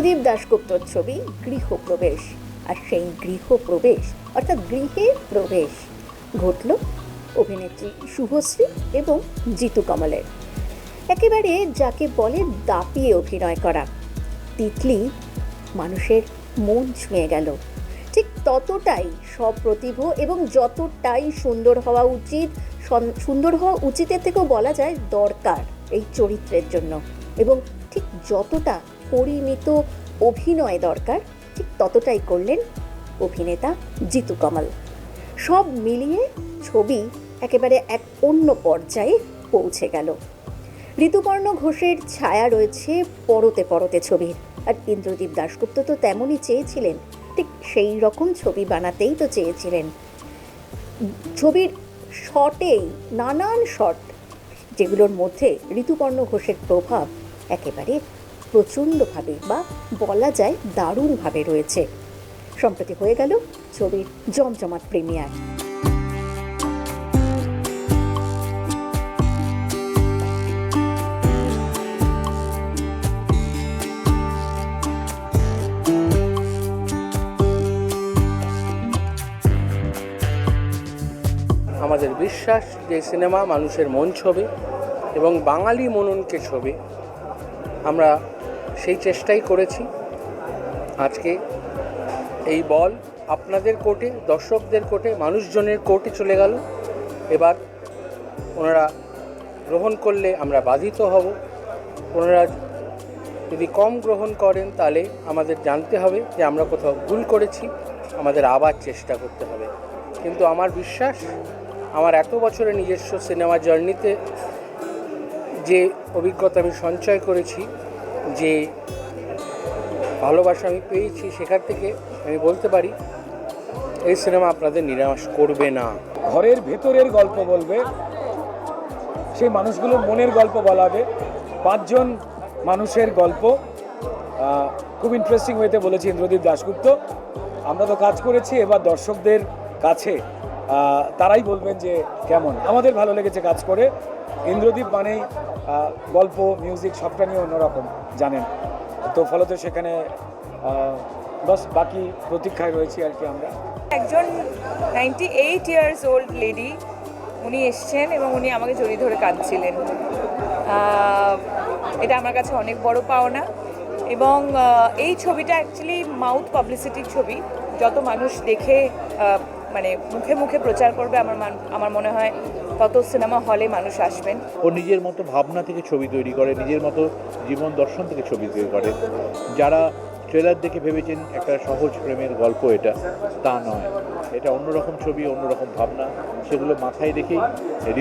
ইন্দ্রদীপ দাশগুপ্তর ছবি গৃহপ্রবেশ। আর সেই গৃহপ্রবেশ, অর্থাৎ গৃহে প্রবেশ, ঘটল অভিনেত্রী শুভশ্রী এবং জিতু কমলের। একেবারে যাকে বলে দাপিয়ে অভিনয় করা। তিতলি মানুষের মন ছুঁয়ে গেল। ঠিক ততটাই সপ্রতিভ এবং যতটাই সুন্দর হওয়া উচিত সুন্দর হওয়া উচিতের থেকেও বলা যায় দরকার এই চরিত্রের জন্য। এবং ঠিক যতটা পরিমিত অভিনয় দরকার, ঠিক ততটাই করলেন অভিনেতা জিতু কমল। সব মিলিয়ে ছবি একেবারে এক অন্য পর্যায়ে পৌঁছে গেল। ঋতুপর্ণ ঘোষের ছায়া রয়েছে পরতে পরতে ছবির, আর ইন্দ্রদীপ দাশগুপ্ত তো তেমনই চেয়েছিলেন, ঠিক সেই রকম ছবি বানাতেই তো চেয়েছিলেন। ছবির শটেই নানান শট, যেগুলোর মধ্যে ঋতুপর্ণ ঘোষের প্রভাব একেবারে প্রচণ্ডভাবে বা বলা যায় দারুণভাবে রয়েছে। সম্প্রতি হয়ে গেল ছবির জমজমাট প্রিমিয়ার। আমাদের বিশ্বাস যে সিনেমা মানুষের মন ছবি এবং বাঙালি মননকে ছবি। আমরা সেই চেষ্টাই করেছি। আজকে এই বল আপনাদের কোর্টে, দর্শকদের কোর্টে, মানুষজনের কোর্টে চলে গেল। এবার ওনারা গ্রহণ করলে আমরা বাধিত হব। ওনারা যদি কম গ্রহণ করেন, তাহলে আমাদের জানতে হবে যে আমরা কোথাও ভুল করেছি। আমাদের আবার চেষ্টা করতে হবে। কিন্তু আমার বিশ্বাস, আমার এত বছরের নিজস্ব সিনেমা জার্নিতে যে অভিজ্ঞতা আমি সঞ্চয় করেছি যে ভালোবাসা আমি পেয়েছি সেখান থেকে আমি বলতে পারি, এই সিনেমা আপনাদের নিরাশ করবে না। ঘরের ভেতরের গল্প বলবে, সেই মানুষগুলোর মনের গল্প বলাবে, পাঁচজন মানুষের গল্প খুব ইন্টারেস্টিং ওয়েতে বলেছে ইন্দ্রদীপ দাশগুপ্ত। আমরা তো কাজ করেছি, এবার দর্শকদের কাছে তারাই বলবেন যে কেমন। আমাদের ভালো লেগেছে কাজ করে। ইন্দ্রদীপ মানেই গল্প মিউজিক সবটা নিয়ে অন্যরকম, জানেন। তো ফলত সেখানে বাস বাকি প্রতীক্ষায় রয়েছি আর কি আমরা। একজন ninety eight years old lady উনি এসছেন এবং উনি আমাকে জড়িয়ে ধরে কাঁদছিলেন। এটা আমার কাছে অনেক বড় পাওনা এবং এই ছবিটা অ্যাকচুয়ালি মাউথ পাবলিসিটির ছবি। যত মানুষ দেখে মানে মুখে মুখে প্রচার করবে, আমার আমার মনে হয় তত সিনেমা হলে মানুষ আসবেন? ও নিজের মতো ভাবনা থেকে ছবি তৈরি করে নিজের মতো জীবন দর্শন থেকে ছবি তৈরি করে। যারা ট্রেলার দেখে ভেবেছেন একটা সহজ প্রেমের গল্প এটা তা নয়। এটা অন্যরকম ছবি অন্যরকম ভাবনা সেগুলো মাথায় রেখেই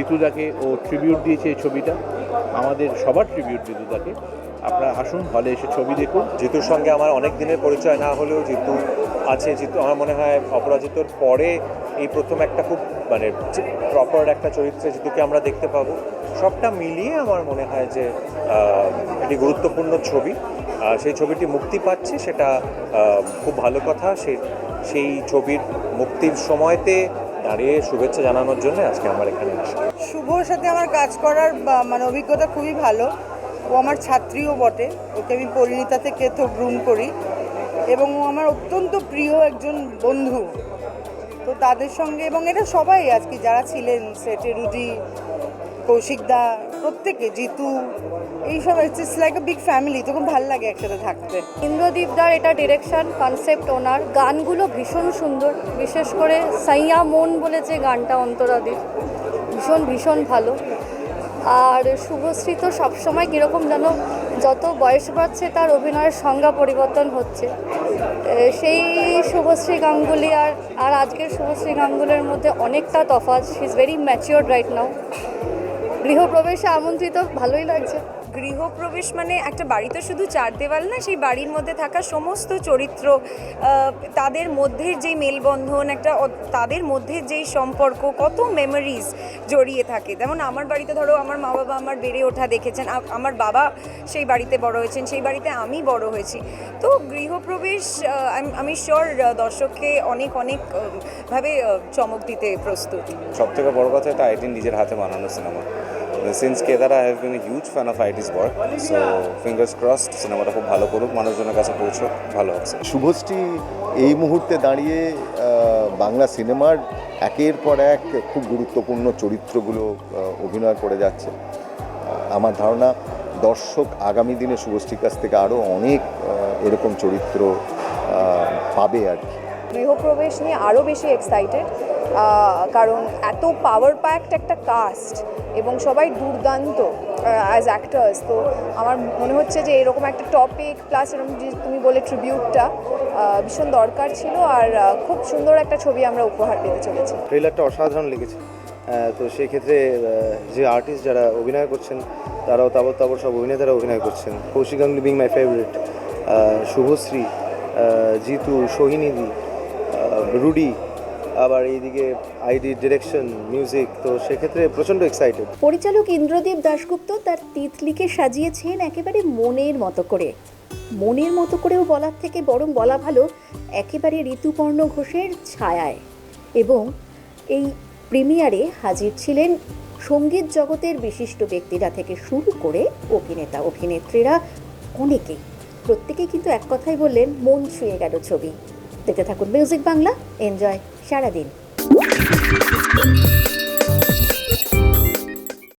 ঋতুদাকে ও ট্রিবিউট দিয়েছে এই ছবিটা। আমাদের সবার ট্রিবিউট ঋতুদাকে। আপনারা আসুন হলে এসে ছবি দেখুন। জিতুর সঙ্গে আমার অনেক দিনের পরিচয় না হলেও জিতু আছে জিতু আমার মনে হয় অপরাজিতর পরে এই প্রথম একটা খুব মানে প্রপার একটা চরিত্রে জিতুকে আমরা দেখতে পাবো, সবটা মিলিয়ে আমার মনে হয় যে একটি গুরুত্বপূর্ণ ছবি। সেই ছবিটি মুক্তি পাচ্ছে সেটা খুব ভালো কথা। সে, সেই ছবির মুক্তির সময়তে দাঁড়িয়ে শুভেচ্ছা জানানোর জন্য আজকে আমার এখানে আসা। শুভর সাথে আমার কাজ করার মানে অভিজ্ঞতা খুবই ভালো। ও আমার ছাত্রীও বটে। ওকে আমি পরিণীতা থেকে তো গ্রুম করি। এবং ও আমার অত্যন্ত প্রিয় একজন বন্ধু। তো তাদের সঙ্গে এবং এটা সবাই আজকে যারা ছিলেন, সেটে রুজি কৌশিকদা প্রত্যেকে, জিতু, এইসব it's like a big family তো খুব ভালো লাগে একসাথে থাকতে। ইন্দ্রদীপদার এটা ডিরেকশন কনসেপ্ট ওনার গানগুলো ভীষণ সুন্দর, বিশেষ করে সাইয়া মন বলে যে গানটা অন্তরাদির। ভীষণ ভীষণ ভালো। আর শুভশ্রী তো সবসময় কীরকম যেন যত বয়স বাড়ছে, তার অভিনয়ের সংজ্ঞা পরিবর্তন হচ্ছে। সেই শুভশ্রী গাঙ্গুলি আর আর আজকের শুভশ্রী গাঙ্গুলির মধ্যে অনেকটা তফাৎ। She is very mature right now গৃহপ্রবেশে আমন্ত্রিত, ভালোই লাগছে। গৃহপ্রবেশ মানে একটা বাড়িতে শুধু চার দেওয়াল না, সেই বাড়ির মধ্যে থাকা সমস্ত চরিত্র তাদের মধ্যে যেই মেলবন্ধন, একটা তাদের মধ্যে যেই সম্পর্ক, কত মেমোরিজ জড়িয়ে থাকে। যেমন আমার বাড়িতে ধরো আমার মা বাবা আমার বেড়ে ওঠা দেখেছেন আমার বাবা সেই বাড়িতে বড় হয়েছেন, সেই বাড়িতে আমি বড় হয়েছি। তো গৃহপ্রবেশ আমি- আমি শিওর দর্শককে অনেক অনেক ভাবে চমক দিতে প্রস্তুত। সব থেকে বড় কথা এটা আইটিন নিজের হাতে বানানো সিনেমা। Since Kedar I have been a huge fan of itis work so fingers crossed সিনেমাটা খুব ভালো করুক মানুষজনের কাছে পৌঁছুক ভালো হবে শুভশ্রী এই মুহূর্তে দাঁড়িয়ে বাংলা সিনেমার একের পর এক খুব গুরুত্বপূর্ণ চরিত্রগুলো অভিনয় করে যাচ্ছে। আমার ধারণা দর্শক আগামী দিনে শুভশ্রীর কাছ থেকে আরও অনেক এরকম চরিত্র পাবে আর কি। গৃহপ্রবেশ নিয়ে আরও বেশি এক্সাইটেড কারণ এত পাওয়ার প্যাকড একটা কাস্ট এবং সবাই দুর্দান্ত অ্যাজ অ্যাক্টার্স তো আমার মনে হচ্ছে যে এরকম একটা টপিক প্লাস এরকম যে তুমি বলে ট্রিবিউটটা ভীষণ দরকার ছিল আর খুব সুন্দর একটা ছবি আমরা উপহার পেতে চলেছি। ট্রেলারটা অসাধারণ লেগেছে। তো সেই ক্ষেত্রে যে আর্টিস্ট যারা অভিনয় করছেন, তারাও তাবর তাবর সব অভিনেতারা অভিনয় করছেন। Kaushik Ganguly being my favourite Subhashree Jitu সোহিনীদি রুডি আবার এইদিকে আইডি ডিরেকশন মিউজিক তো সেক্ষেত্রে প্রচণ্ড এক্সাইটেড পরিচালক ইন্দ্রদীপ দাশগুপ্ত তার তিতলিকে সাজিয়েছেন একেবারে মনের মতো করে। মনের মতো করেও বলার থেকে বরং বলা ভালো, একেবারে ঋতুপর্ণ ঘোষের ছায়ায়। এবং এই প্রিমিয়ারে হাজির ছিলেন সংগীত জগতের বিশিষ্ট ব্যক্তিরা থেকে শুরু করে অভিনেতা, অভিনেত্রীরা অনেকেই প্রত্যেকেই কিন্তু এক কথাই বললেন, মন ছুঁয়ে গেল ছবি। দেখতে থাকুন মিউজিক বাংলা এনজয় সারাদিন।